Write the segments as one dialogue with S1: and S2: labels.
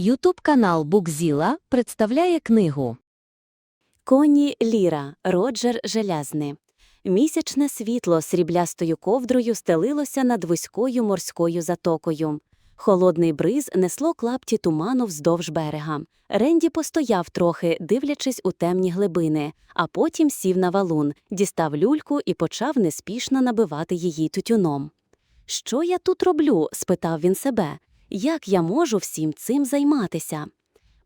S1: Ютуб канал Букзіла представляє книгу
S2: Коні Ліра, Роджер Желязний. Місячне світло сріблястою ковдрою стелилося над вузькою морською затокою. Холодний бриз несло клапті туману вздовж берега. Ренді постояв трохи, дивлячись у темні глибини, а потім сів на валун, дістав люльку і почав неспішно набивати її тютюном. Що я тут роблю? спитав він себе. Як я можу всім цим займатися?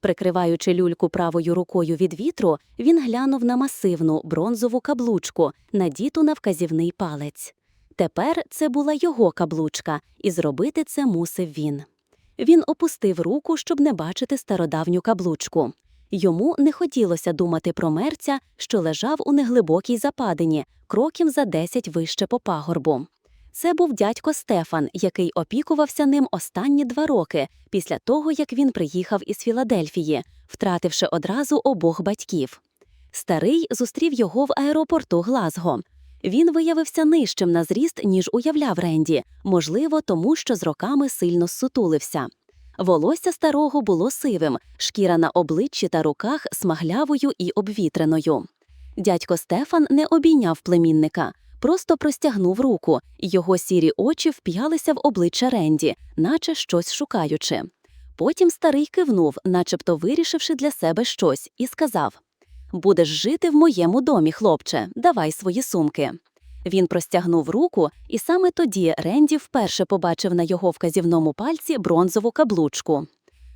S2: Прикриваючи люльку правою рукою від вітру, він глянув на масивну бронзову каблучку, надіту на вказівний палець. Тепер це була його каблучка, і зробити це мусив він. Він опустив руку, щоб не бачити стародавню каблучку. Йому не хотілося думати про мерця, що лежав у неглибокій западині, кроків за десять вище по пагорбу. Це був дядько Стефан, який опікувався ним останні два роки після того, як він приїхав із Філадельфії, втративши одразу обох батьків. Старий зустрів його в аеропорту Глазго. Він виявився нижчим на зріст, ніж уявляв Ренді, можливо, тому що з роками сильно зсутулився. Волосся старого було сивим, шкіра на обличчі та руках смаглявою і обвітреною. Дядько Стефан не обійняв племінника, просто простягнув руку, і його сірі очі вп'ялися в обличчя Ренді, наче щось шукаючи. Потім старий кивнув, начебто вирішивши для себе щось, і сказав Будеш жити в моєму домі, хлопче, давай свої сумки. Він простягнув руку, і саме тоді Ренді вперше побачив на його вказівному пальці бронзову каблучку.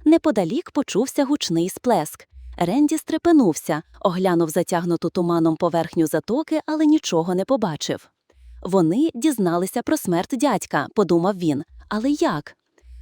S2: Неподалік почувся гучний сплеск. Ренді стрепенувся, оглянув затягнуту туманом поверхню затоки, але нічого не побачив. Вони дізналися про смерть дядька, подумав він. Але як?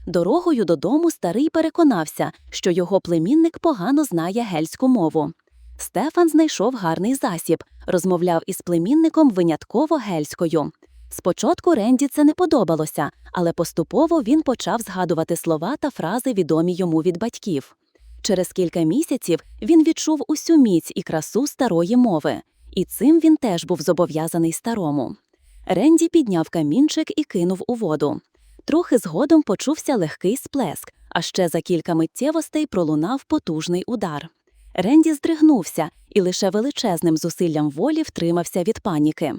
S2: Дорогою додому старий переконався, що його племінник погано знає гельську мову. Стефан знайшов гарний засіб, розмовляв із племінником винятково гельською. Спочатку Ренді це не подобалося, але поступово він почав згадувати слова та фрази, відомі йому від батьків. Через кілька місяців він відчув усю міць і красу старої мови, і цим він теж був зобов'язаний старому. Ренді підняв камінчик і кинув у воду. Трохи згодом почувся легкий сплеск, а ще за кілька миттєвостей пролунав потужний удар. Ренді здригнувся і лише величезним зусиллям волі втримався від паніки.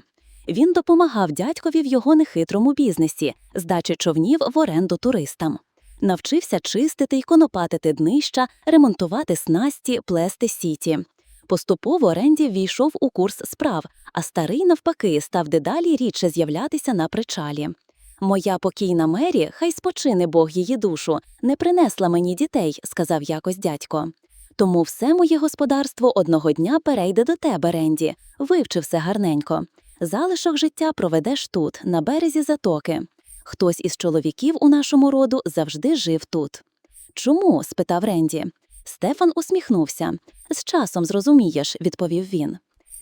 S2: Він допомагав дядькові в його нехитрому бізнесі, здачі човнів в оренду туристам. Навчився чистити й конопатити днища, ремонтувати снасті, плести сіті. Поступово Ренді ввійшов у курс справ, а старий, навпаки, став дедалі рідше з'являтися на причалі. Моя покійна Мері, хай спочине Бог її душу, не принесла мені дітей, сказав якось дядько. Тому все моє господарство одного дня перейде до тебе, Ренді. Вивчи все гарненько. Залишок життя проведеш тут, на березі затоки. Хтось із чоловіків у нашому роду завжди жив тут. Чому? спитав Ренді. Стефан усміхнувся. З часом зрозумієш, відповів він.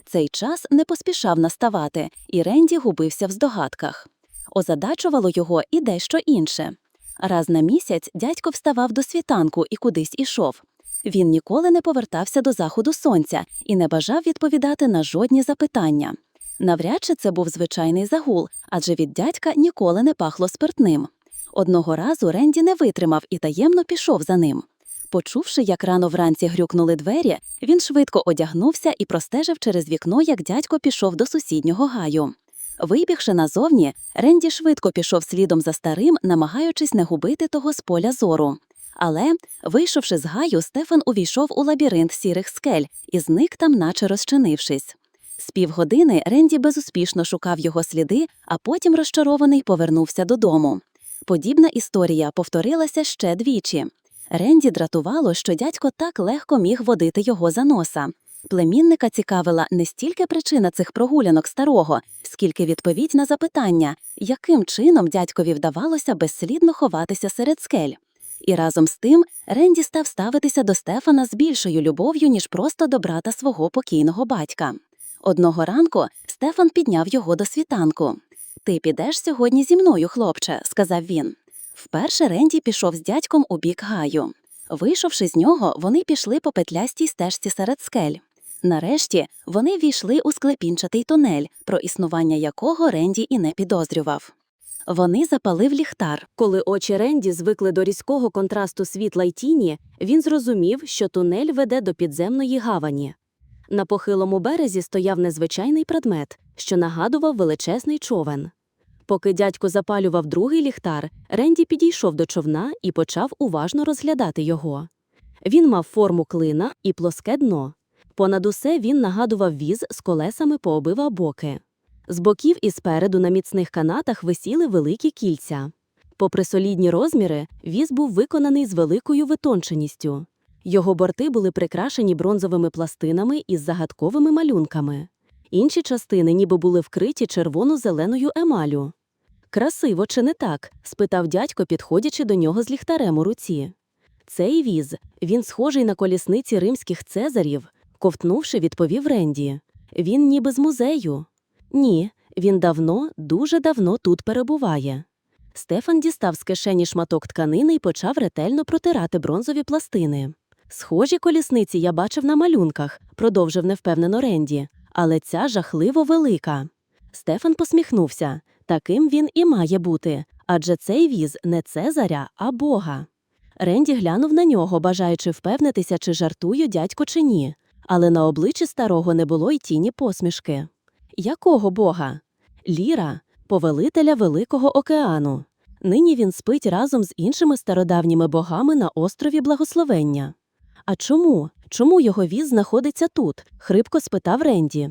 S2: Цей час не поспішав наставати, і Ренді губився в здогадках. Озадачувало його і дещо інше. Раз на місяць дядько вставав до світанку і кудись ішов. Він ніколи не повертався до заходу сонця і не бажав відповідати на жодні запитання. Навряд чи це був звичайний загул, адже від дядька ніколи не пахло спиртним. Одного разу Ренді не витримав і таємно пішов за ним. Почувши, як рано вранці грюкнули двері, він швидко одягнувся і простежив через вікно, як дядько пішов до сусіднього гаю. Вибігши назовні, Ренді швидко пішов слідом за старим, намагаючись не губити того з поля зору. Але, вийшовши з гаю, Стефан увійшов у лабіринт сірих скель і зник там, наче розчинившись. Півгодини Ренді безуспішно шукав його сліди, а потім розчарований повернувся додому. Подібна історія повторилася ще двічі. Ренді дратувало, що дядько так легко міг водити його за носа. Племінника цікавила не стільки причина цих прогулянок старого, скільки відповідь на запитання, яким чином дядькові вдавалося безслідно ховатися серед скель. І разом з тим Ренді став ставитися до Стефана з більшою любов'ю, ніж просто до брата свого покійного батька. Одного ранку Стефан підняв його до світанку. Ти підеш сьогодні зі мною, хлопче, сказав він. Вперше Ренді пішов з дядьком у бік гаю. Вийшовши з нього, вони пішли по петлястій стежці серед скель. Нарешті вони війшли у склепінчатий тунель, про існування якого Ренді і не підозрював. Вони запалив ліхтар. Коли очі Ренді звикли до різкого контрасту світла й тіні, він зрозумів, що тунель веде до підземної гавані. На похилому березі стояв незвичайний предмет, що нагадував величезний човен. Поки дядько запалював другий ліхтар, Ренді підійшов до човна і почав уважно розглядати його. Він мав форму клина і плоске дно. Понад усе він нагадував віз з колесами по обидва боки. З боків і спереду на міцних канатах висіли великі кільця. Попри солідні розміри, віз був виконаний з великою витонченістю. Його борти були прикрашені бронзовими пластинами із загадковими малюнками. Інші частини ніби були вкриті червоно-зеленою емалю. Красиво, чи не так? спитав дядько, підходячи до нього з ліхтарем у руці. Цей віз, він схожий на колісниці римських цезарів, ковтнувши, відповів Ренді. Він ніби з музею. Ні, він давно, дуже давно тут перебуває. Стефан дістав з кишені шматок тканини і почав ретельно протирати бронзові пластини. Схожі колісниці я бачив на малюнках, продовжив невпевнено Ренді, але ця жахливо велика. Стефан посміхнувся. Таким він і має бути, адже цей віз не Цезаря, а Бога. Ренді глянув на нього, бажаючи впевнитися, чи жартує дядько чи ні, але на обличчі старого не було й тіні посмішки. Якого бога? Ліра, повелителя Великого океану. Нині він спить разом з іншими стародавніми богами на острові Благословення. А чому? Чому його віз знаходиться тут? хрипко спитав Ренді.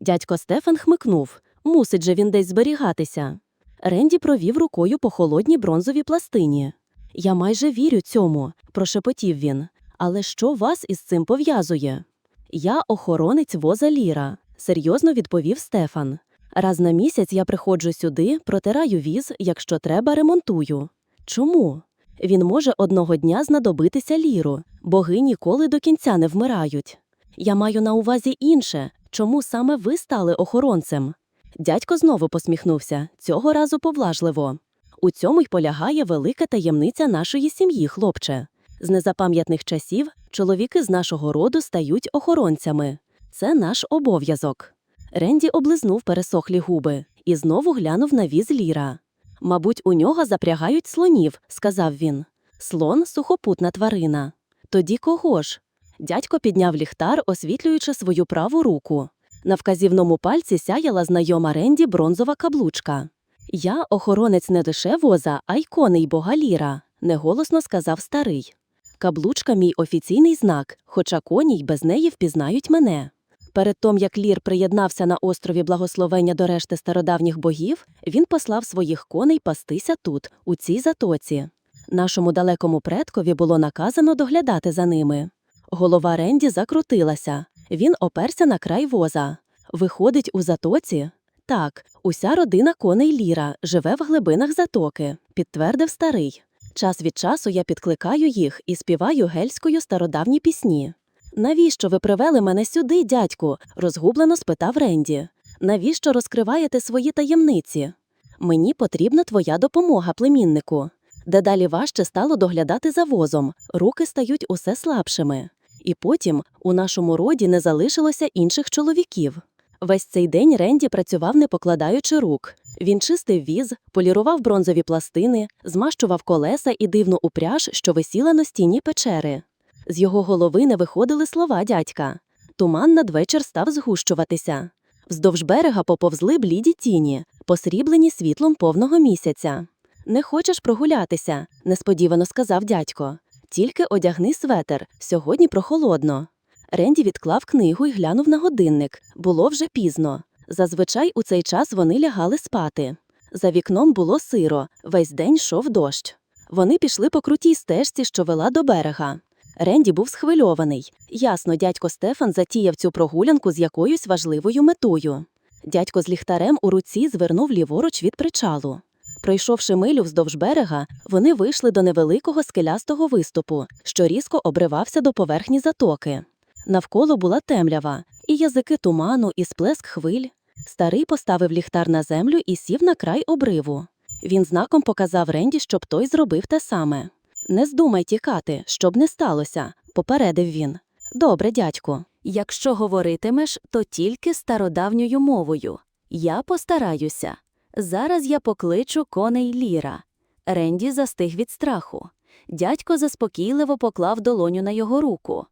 S2: Дядько Стефан хмикнув. Мусить же він десь зберігатися. Ренді провів рукою по холодній бронзовій пластині. Я майже вірю цьому, прошепотів він. Але що вас із цим пов'язує? Я охоронець воза Ліра, серйозно відповів Стефан. Раз на місяць я приходжу сюди, протираю віз, якщо треба, ремонтую. Чому? Він може одного дня знадобитися ліру, боги ніколи до кінця не вмирають. Я маю на увазі інше, чому саме ви стали охоронцем? Дядько знову посміхнувся, цього разу повлажливо. У цьому й полягає велика таємниця нашої сім'ї, хлопче. З незапам'ятних часів чоловіки з нашого роду стають охоронцями. Це наш обов'язок. Ренді облизнув пересохлі губи і знову глянув на віз Ліра. Мабуть, у нього запрягають слонів, сказав він. Слон сухопутна тварина. Тоді кого ж? Дядько підняв ліхтар, освітлюючи свою праву руку. На вказівному пальці сяяла знайома Ренді бронзова каблучка. Я охоронець не лише воза, а й коней бога Ліра, неголосно сказав старий. Каблучка мій офіційний знак, хоча коні й без неї впізнають мене. Перед тим, як Лір приєднався на острові Благословення до решти стародавніх богів, він послав своїх коней пастися тут, у цій затоці. Нашому далекому предкові було наказано доглядати за ними. Голова Ренді закрутилася. Він оперся на край воза. Виходить у затоці? Так, уся родина коней Ліра живе в глибинах затоки, підтвердив старий. Час від часу я підкликаю їх і співаю гельською стародавні пісні. Навіщо ви привели мене сюди, дядьку? розгублено спитав Ренді. Навіщо розкриваєте свої таємниці? Мені потрібна твоя допомога, племіннику. Дедалі важче стало доглядати за возом, руки стають усе слабшими. І потім у нашому роді не залишилося інших чоловіків. Весь цей день Ренді працював, не покладаючи рук. Він чистив віз, полірував бронзові пластини, змащував колеса і дивну упряж, що висіла на стіні печери. З його голови не виходили слова дядька. Туман надвечір став згущуватися. Вздовж берега поповзли бліді тіні, посріблені світлом повного місяця. Не хочеш прогулятися, несподівано сказав дядько. Тільки одягни светер, сьогодні прохолодно. Ренді відклав книгу і глянув на годинник. Було вже пізно. Зазвичай у цей час вони лягали спати. За вікном було сиро, весь день йшов дощ. Вони пішли по крутій стежці, що вела до берега. Ренді був схвильований. Ясно, дядько Стефан затіяв цю прогулянку з якоюсь важливою метою. Дядько з ліхтарем у руці звернув ліворуч від причалу. Пройшовши милю вздовж берега, вони вийшли до невеликого скелястого виступу, що різко обривався до поверхні затоки. Навколо була темрява, і язики туману, і сплеск хвиль. Старий поставив ліхтар на землю і сів на край обриву. Він знаком показав Ренді, щоб той зробив те саме. Не здумай тікати, щоб не сталося, попередив він. Добре, дядьку. Якщо говоритимеш, то тільки стародавньою мовою. Я постараюся. Зараз я покличу коней Ліра. Ренді застиг від страху. Дядько заспокійливо поклав долоню на його руку.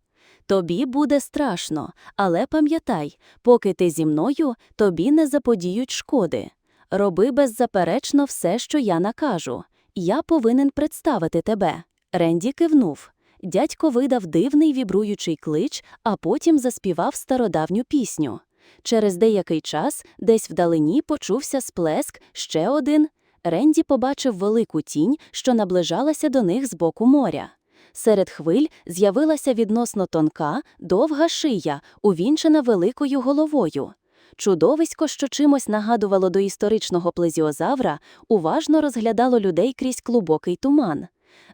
S2: Тобі буде страшно, але пам'ятай, поки ти зі мною, тобі не заподіють шкоди. Роби беззаперечно все, що я накажу. Я повинен представити тебе. Ренді кивнув. Дядько видав дивний вібруючий клич, а потім заспівав стародавню пісню. Через деякий час десь вдалині почувся сплеск, ще один. Ренді побачив велику тінь, що наближалася до них з боку моря. Серед хвиль з'явилася відносно тонка, довга шия, увінчена великою головою. Чудовисько, що чимось нагадувало до історичного плезіозавра, уважно розглядало людей крізь клубокий туман.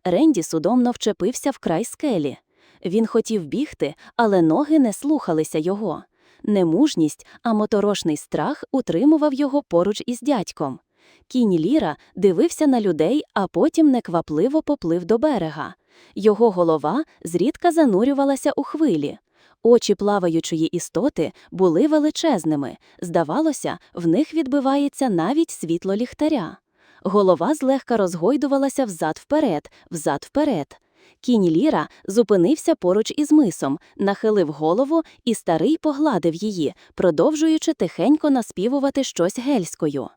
S2: Ренді судомно вчепився в край скелі. Він хотів бігти, але ноги не слухалися його. Не мужність, а моторошний страх утримував його поруч із дядьком. Кінь Ліра дивився на людей, а потім неквапливо поплив до берега. Його голова зрідка занурювалася у хвилі. Очі плаваючої істоти були величезними. Здавалося, в них відбивається навіть світло ліхтаря. Голова злегка розгойдувалася взад-вперед, взад-вперед. Кінь Ліра зупинився поруч із мисом, нахилив голову, і старий погладив її, продовжуючи тихенько наспівувати щось гельською.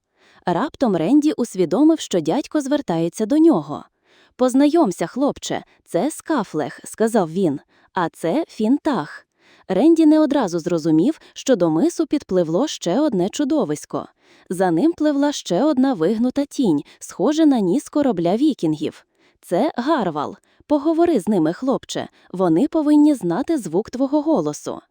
S2: Раптом Ренді усвідомив, що дядько звертається до нього. Познайомся, хлопче, це скафлех, сказав він, а це фінтах. Ренді не одразу зрозумів, що до мису підпливло ще одне чудовисько. За ним пливла ще одна вигнута тінь, схожа на ніс корабля вікінгів. Це Гарвал. Поговори з ними, хлопче, вони повинні знати звук твого голосу.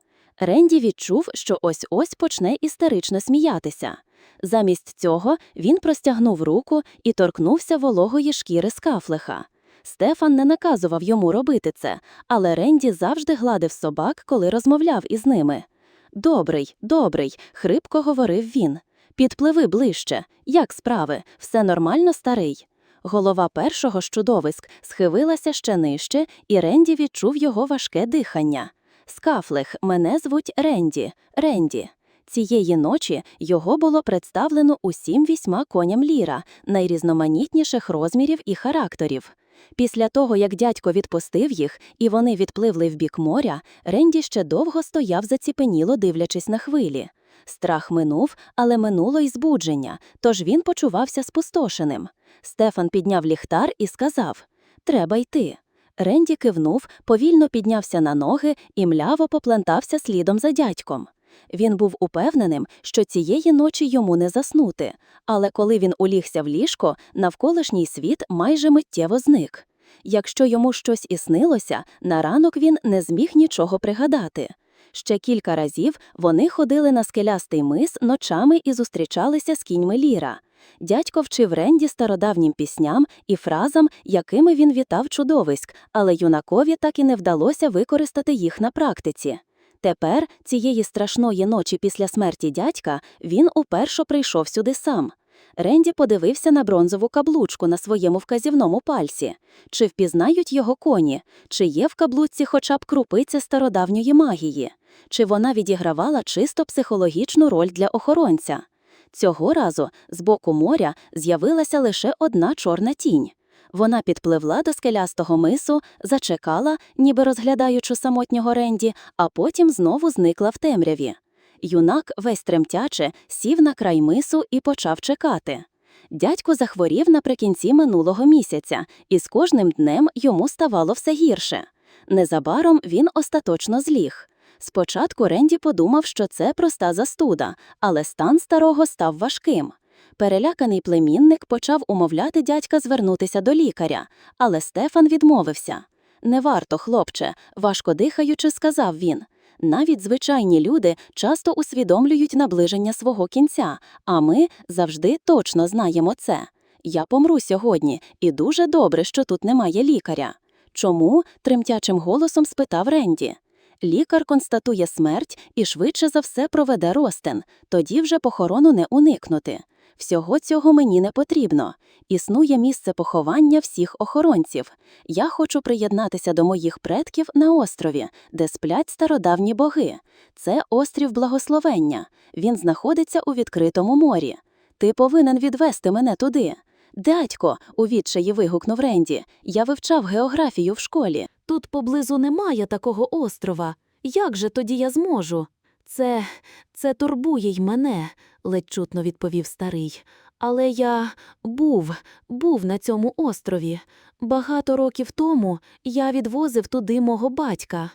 S2: Ренді відчув, що ось ось почне істерично сміятися. Замість цього він простягнув руку і торкнувся вологої шкіри скафлеха. Стефан не наказував йому робити це, але Ренді завжди гладив собак, коли розмовляв із ними. Добрий, добрий, хрипко говорив він. Підпливи ближче. Як справи? Все нормально, старий. Голова першого з чудовиськ схилилася ще нижче, і Ренді відчув його важке дихання. Скафлех, мене звуть Ренді. Ренді. Цієї ночі його було представлено усім вісьма коням Ліра, найрізноманітніших розмірів і характерів. Після того, як дядько відпустив їх, і вони відпливли в бік моря, Ренді ще довго стояв заціпеніло, дивлячись на хвилі. Страх минув, але минуло й збудження, тож він почувався спустошеним. Стефан підняв ліхтар і сказав Треба йти. Ренді кивнув, повільно піднявся на ноги і мляво поплентався слідом за дядьком. Він був упевненим, що цієї ночі йому не заснути, але коли він улігся в ліжко, навколишній світ майже миттєво зник. Якщо йому щось і снилося, на ранок він не зміг нічого пригадати. Ще кілька разів вони ходили на скелястий мис ночами і зустрічалися з кіньми Ліра. Дядько вчив Ренді стародавнім пісням і фразам, якими він вітав чудовиськ, але юнакові так і не вдалося використати їх на практиці. Тепер, цієї страшної ночі після смерті дядька, він уперше прийшов сюди сам. Ренді подивився на бронзову каблучку на своєму вказівному пальці. Чи впізнають його коні, чи є в каблуці хоча б крупиця стародавньої магії, чи вона відігравала чисто психологічну роль для охоронця. Цього разу з боку моря з'явилася лише одна чорна тінь. Вона підпливла до скелястого мису, зачекала, ніби розглядаючи самотнього Ренді, а потім знову зникла в темряві. Юнак, весь тремтяче, сів на край мису і почав чекати. Дядько захворів наприкінці минулого місяця, і з кожним днем йому ставало все гірше. Незабаром він остаточно зліг. Спочатку Ренді подумав, що це проста застуда, але стан старого став важким. Переляканий племінник почав умовляти дядька звернутися до лікаря, але Стефан відмовився. Не варто, хлопче, важко дихаючи, сказав він. Навіть звичайні люди часто усвідомлюють наближення свого кінця, а ми завжди точно знаємо це. Я помру сьогодні, і дуже добре, що тут немає лікаря. Чому? тремтячим голосом спитав Ренді. Лікар констатує смерть і швидше за все проведе ростин, тоді вже похорону не уникнути. Всього цього мені не потрібно. Існує місце поховання всіх охоронців. Я хочу приєднатися до моїх предків на острові, де сплять стародавні боги. Це острів благословення. Він знаходиться у відкритому морі. Ти повинен відвести мене туди. Дядько, у відчаї вигукнув Ренді. Я вивчав географію в школі.
S3: Тут поблизу немає такого острова. Як же тоді я зможу? Це. це турбує й мене, ледь чутно відповів старий. Але я був, був на цьому острові. Багато років тому я відвозив туди мого батька.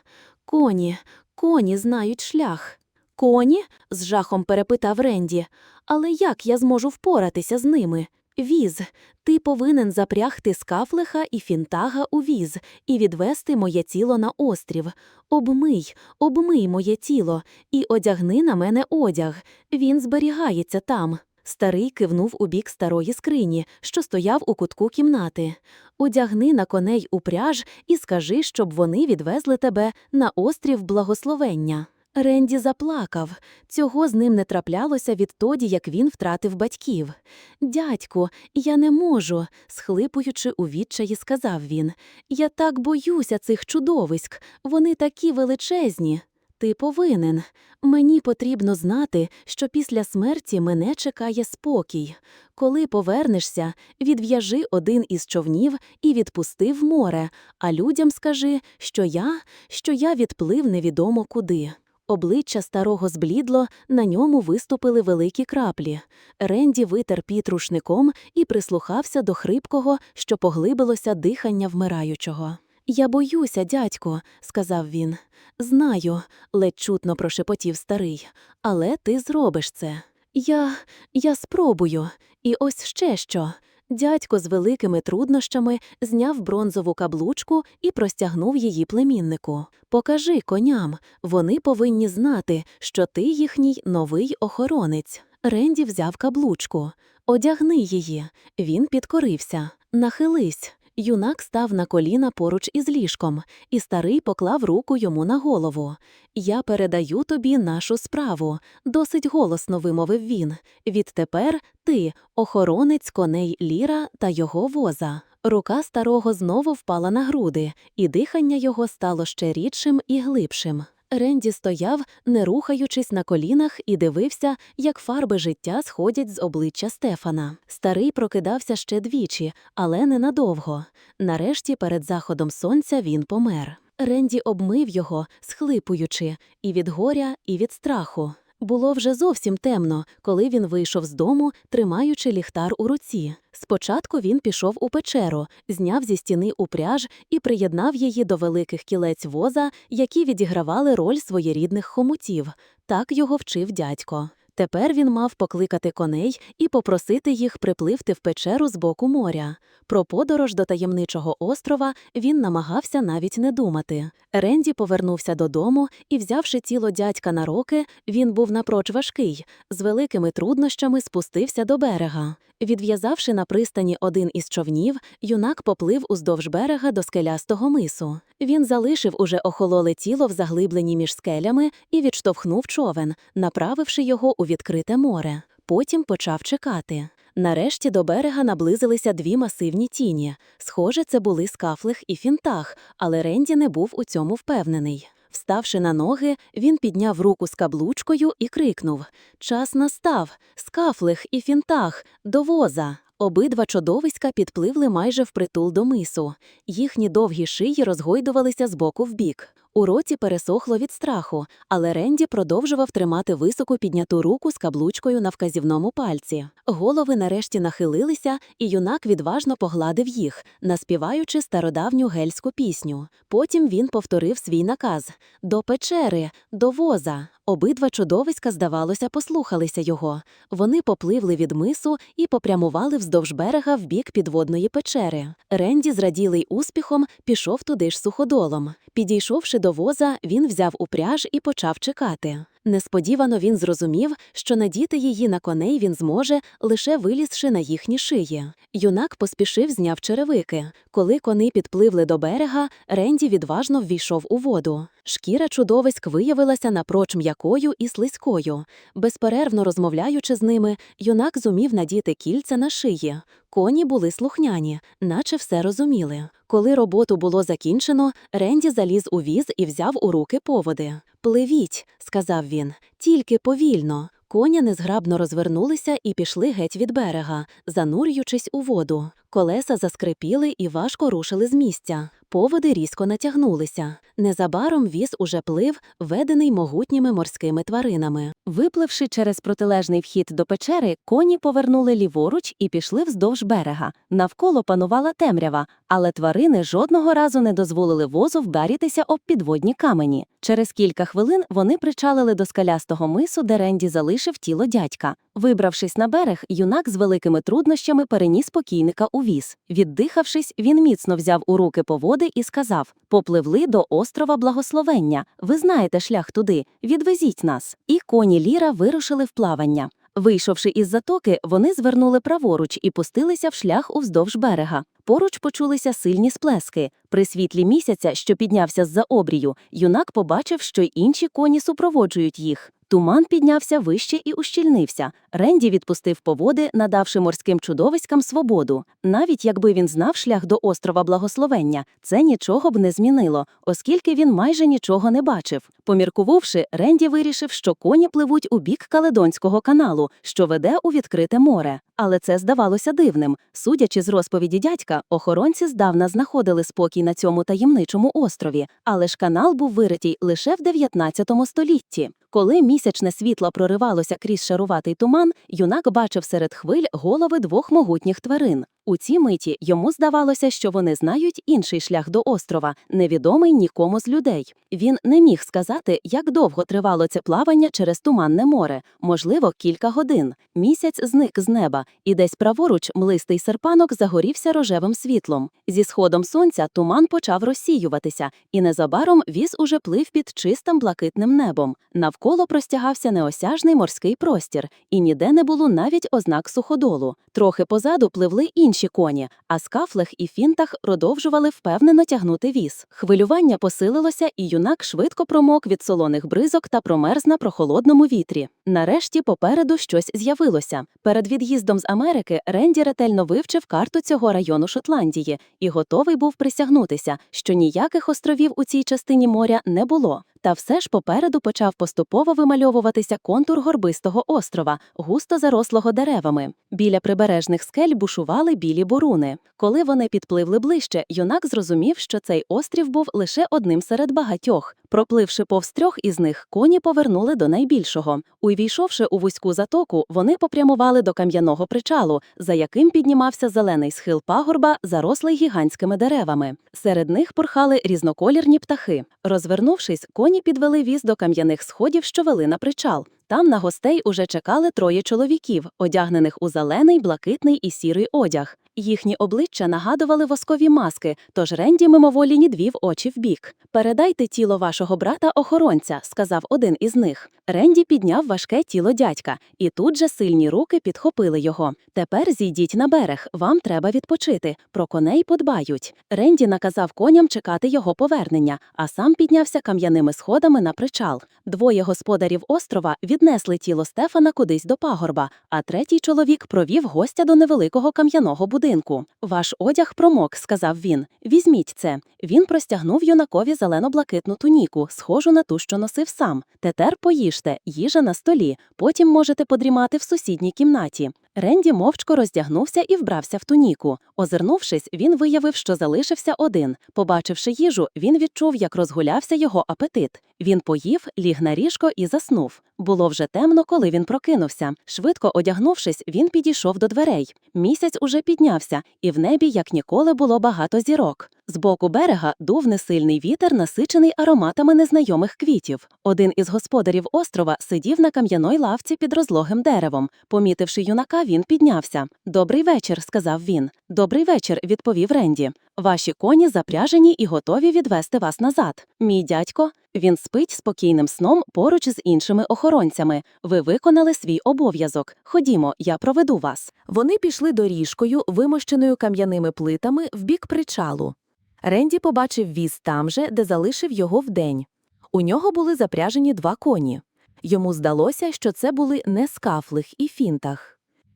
S3: Коні, коні знають шлях. Коні? з жахом перепитав Ренді. Але як я зможу впоратися з ними? Віз, ти повинен запрягти скафлиха і фінтага у віз і відвести моє тіло на острів. Обмий, обмий моє тіло і одягни на мене одяг. Він зберігається там. Старий кивнув у бік старої скрині, що стояв у кутку кімнати. Одягни на коней упряж і скажи, щоб вони відвезли тебе на острів благословення. Ренді заплакав. Цього з ним не траплялося відтоді, як він втратив батьків. Дядьку, я не можу, схлипуючи у відчаї, сказав він. Я так боюся цих чудовиськ. Вони такі величезні. Ти повинен. Мені потрібно знати, що після смерті мене чекає спокій. Коли повернешся, відв'яжи один із човнів і відпусти в море, а людям скажи, що я, що я відплив невідомо куди. Обличчя старого зблідло, на ньому виступили великі краплі. Ренді витер піт рушником і прислухався до хрипкого, що поглибилося дихання вмираючого. Я боюся, дядько, сказав він. Знаю, ледь чутно прошепотів старий, але ти зробиш це. Я. я спробую. І ось ще що. Дядько з великими труднощами зняв бронзову каблучку і простягнув її племіннику. Покажи коням, вони повинні знати, що ти їхній новий охоронець. Ренді взяв каблучку. Одягни її. Він підкорився. Нахились. Юнак став на коліна поруч із ліжком, і старий поклав руку йому на голову. Я передаю тобі нашу справу, досить голосно вимовив він. Відтепер ти охоронець коней Ліра та його воза. Рука старого знову впала на груди, і дихання його стало ще рідшим і глибшим. Ренді стояв, не рухаючись на колінах, і дивився, як фарби життя сходять з обличчя Стефана. Старий прокидався ще двічі, але ненадовго. Нарешті, перед заходом сонця, він помер. Ренді обмив його, схлипуючи, і від горя, і від страху. Було вже зовсім темно, коли він вийшов з дому, тримаючи ліхтар у руці. Спочатку він пішов у печеру, зняв зі стіни упряж і приєднав її до великих кілець воза, які відігравали роль своєрідних хомутів. Так його вчив дядько. Тепер він мав покликати коней і попросити їх припливти в печеру з боку моря. Про подорож до таємничого острова він намагався навіть не думати. Ренді повернувся додому і, взявши тіло дядька на роки, він був напроч важкий, з великими труднощами спустився до берега. Відв'язавши на пристані один із човнів, юнак поплив уздовж берега до скелястого мису. Він залишив уже охололе тіло в заглибленні між скелями і відштовхнув човен, направивши його у відкрите море. Потім почав чекати. Нарешті до берега наблизилися дві масивні тіні. Схоже, це були скафлих і фінтах, але Ренді не був у цьому впевнений. Вставши на ноги, він підняв руку з каблучкою і крикнув Час настав скафлих і фінтах, до воза. Обидва чудовиська підпливли майже впритул до мису. Їхні довгі шиї розгойдувалися з боку в бік. У роті пересохло від страху, але Ренді продовжував тримати високо підняту руку з каблучкою на вказівному пальці. Голови нарешті нахилилися, і юнак відважно погладив їх, наспіваючи стародавню гельську пісню. Потім він повторив свій наказ до печери, до воза. Обидва чудовиська, здавалося, послухалися його. Вони попливли від мису і попрямували вздовж берега в бік підводної печери. Ренді, зраділий успіхом, пішов туди ж суходолом. Підійшовши до воза, він взяв упряж і почав чекати. Несподівано він зрозумів, що надіти її на коней він зможе, лише вилізши на їхні шиї. Юнак поспішив зняв черевики. Коли кони підпливли до берега, Ренді відважно ввійшов у воду. Шкіра чудовиськ виявилася напроч м'якою і слизькою. Безперервно розмовляючи з ними, юнак зумів надіти кільця на шиї. Коні були слухняні, наче все розуміли. Коли роботу було закінчено, Ренді заліз у віз і взяв у руки поводи. Пливіть, сказав він, тільки повільно.
S2: Коні незграбно розвернулися і пішли геть від берега, занурюючись у воду. Колеса заскрипіли і важко рушили з місця. Поводи різко натягнулися. Незабаром віз уже плив, ведений могутніми морськими тваринами. Випливши через протилежний вхід до печери, коні повернули ліворуч і пішли вздовж берега. Навколо панувала темрява, але тварини жодного разу не дозволили возу вдаритися об підводні камені. Через кілька хвилин вони причалили до скалястого мису, де Ренді залишив тіло дядька. Вибравшись на берег, юнак з великими труднощами переніс покійника у віз. Віддихавшись, він міцно взяв у руки поводи і сказав: Попливли до острова Благословення. Ви знаєте шлях туди. Відвезіть нас. І коні Ліра вирушили в плавання. Вийшовши із затоки, вони звернули праворуч і пустилися в шлях уздовж берега. Поруч почулися сильні сплески. При світлі місяця, що піднявся з-за обрію, юнак побачив, що й інші коні супроводжують їх. Туман піднявся вище і ущільнився. Ренді відпустив поводи, надавши морським чудовиськам свободу. Навіть якби він знав шлях до острова Благословення, це нічого б не змінило, оскільки він майже нічого не бачив. Поміркувавши, Ренді вирішив, що коні пливуть у бік Каледонського каналу, що веде у відкрите море. Але це здавалося дивним. Судячи з розповіді дядька, охоронці здавна знаходили спокій на цьому таємничому острові, але ж канал був виритій лише в 19 столітті. Коли місячне світло проривалося крізь шаруватий туман, юнак бачив серед хвиль голови двох могутніх тварин. У цій миті йому здавалося, що вони знають інший шлях до острова, невідомий нікому з людей. Він не міг сказати, як довго тривало це плавання через туманне море, можливо, кілька годин. Місяць зник з неба, і десь праворуч млистий серпанок загорівся рожевим світлом. Зі сходом сонця туман почав розсіюватися, і незабаром віз уже плив під чистим блакитним небом. Навколо простягався неосяжний морський простір, і ніде не було навіть ознак суходолу. Трохи позаду пливли інші коні, а скафлех і фінтах продовжували впевнено тягнути віз. Хвилювання посилилося, і юнак швидко промок від солоних бризок та промерз на прохолодному вітрі. Нарешті попереду щось з'явилося. Перед від'їздом з Америки Ренді ретельно вивчив карту цього району Шотландії і готовий був присягнутися, що ніяких островів у цій частині моря не було. Та все ж попереду почав поступово вимальовуватися контур горбистого острова, густо зарослого деревами. Біля прибережних скель бушували білі буруни. Коли вони підпливли ближче, юнак зрозумів, що цей острів був лише одним серед багатьох. Пропливши повз трьох із них, коні повернули до найбільшого. Увійшовши у вузьку затоку, вони попрямували до кам'яного причалу, за яким піднімався зелений схил пагорба, зарослий гігантськими деревами. Серед них порхали різноколірні птахи. Розвернувшись, коні підвели віз до кам'яних сходів, що вели на причал. Там на гостей уже чекали троє чоловіків, одягнених у зелений, блакитний і сірий одяг. Їхні обличчя нагадували воскові маски, тож Ренді мимоволі нідвів очі вбік. Передайте тіло вашого брата охоронця, сказав один із них. Ренді підняв важке тіло дядька, і тут же сильні руки підхопили його. Тепер зійдіть на берег, вам треба відпочити. Про коней подбають. Ренді наказав коням чекати його повернення, а сам піднявся кам'яними сходами на причал. Двоє господарів острова віднесли тіло Стефана кудись до пагорба, а третій чоловік провів гостя до невеликого кам'яного будинку. Ваш одяг промок, сказав він. Візьміть це. Він простягнув юнакові зелено-блакитну туніку, схожу на ту, що носив сам. Тепер поїжте, їжа на столі. Потім можете подрімати в сусідній кімнаті. Ренді мовчко роздягнувся і вбрався в туніку. Озирнувшись, він виявив, що залишився один. Побачивши їжу, він відчув, як розгулявся його апетит. Він поїв, ліг на ріжко і заснув. Було вже темно, коли він прокинувся. Швидко одягнувшись, він підійшов до дверей. Місяць уже піднявся, і в небі, як ніколи, було багато зірок. З боку берега дув несильний вітер, насичений ароматами незнайомих квітів. Один із господарів острова сидів на кам'яної лавці під розлогим деревом. Помітивши юнака, він піднявся. Добрий вечір, сказав він. Добрий вечір, відповів Ренді. Ваші коні запряжені і готові відвести вас назад. Мій дядько, він спить спокійним сном поруч з іншими охоронцями. Ви виконали свій обов'язок. Ходімо, я проведу вас.
S3: Вони пішли доріжкою, вимощеною кам'яними плитами, в бік причалу. Ренді побачив віз там же, де залишив його вдень. У нього були запряжені два коні. Йому здалося, що це були не скафлих і фінтах.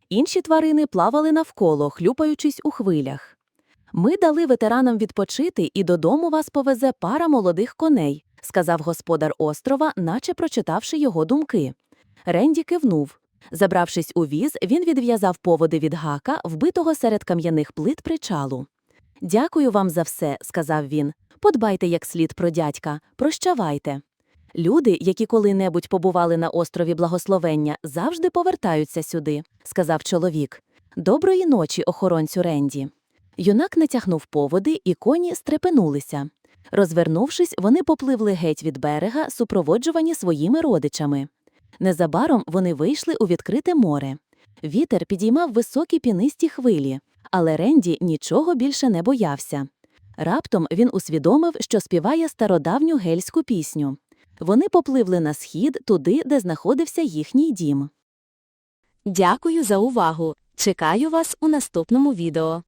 S3: Інші тварини плавали навколо, хлюпаючись у хвилях. Ми дали ветеранам відпочити, і додому вас повезе пара молодих коней, сказав господар острова, наче прочитавши його думки. Ренді кивнув. Забравшись у віз, він відв'язав поводи від гака, вбитого серед кам'яних плит причалу. Дякую вам за все, сказав він. Подбайте як слід про дядька, прощавайте. Люди, які коли-небудь побували на острові Благословення, завжди повертаються сюди, сказав чоловік. Доброї ночі, охоронцю Ренді. Юнак натягнув поводи, і коні стрепенулися. Розвернувшись, вони попливли геть від берега, супроводжувані своїми родичами. Незабаром вони вийшли у відкрите море. Вітер підіймав високі пінисті хвилі, але Ренді нічого більше не боявся. Раптом він усвідомив, що співає стародавню гельську пісню. Вони попливли на схід туди, де знаходився їхній дім.
S1: Дякую за увагу. Чекаю вас у наступному відео.